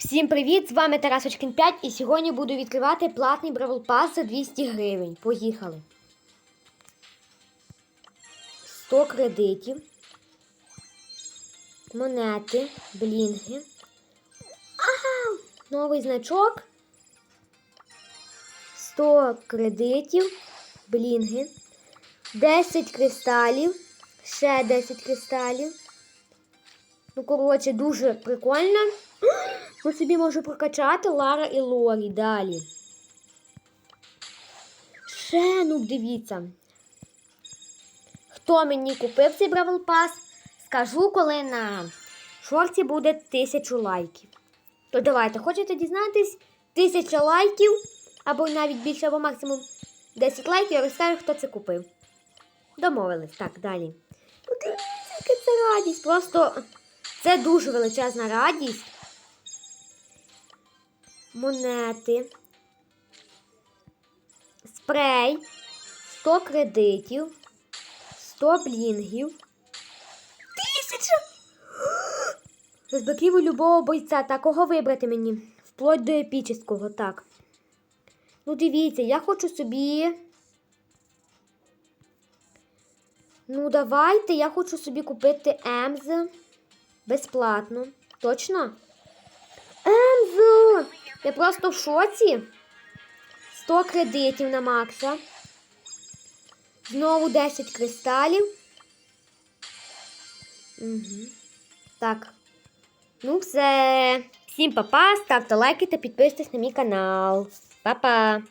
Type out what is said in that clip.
Всім привіт! З вами Тарасочкин 5 і сьогодні буду відкривати платний Бравл Пас за 200 гривень. Поїхали. 100 кредитів. Монети, блінги. Ага! Новий значок. 100 кредитів, блінги. 10 кристалів. Ще 10 кристалів. Ну, коротше, дуже прикольно. Ми собі можу прокачати Лара і Лорі далі. Ще, ну дивіться. Хто мені купив цей Бравл Пас, скажу, коли на шорті буде тисячу лайків. То давайте, хочете дізнатись? Тисяча лайків, або навіть більше, або максимум 10 лайків, я розкажу, хто це купив. Домовились. Так, далі. Ну, це радість. Просто це дуже величезна радість монети, спрей, 100 кредитів, 100 блінгів, тисяча. Розблоківую любого бойця. Так, кого вибрати мені? Вплоть до епічного, так. Ну, дивіться, я хочу собі. Ну, давайте, я хочу собі купити Емз безплатно. Точно? Я просто в шоці. 100 кредитів на Макса. Знову 10 кристалів. Угу. Так. Ну, все. Всім па-па, ставте лайки та підписуйтесь на мій канал. Па-па!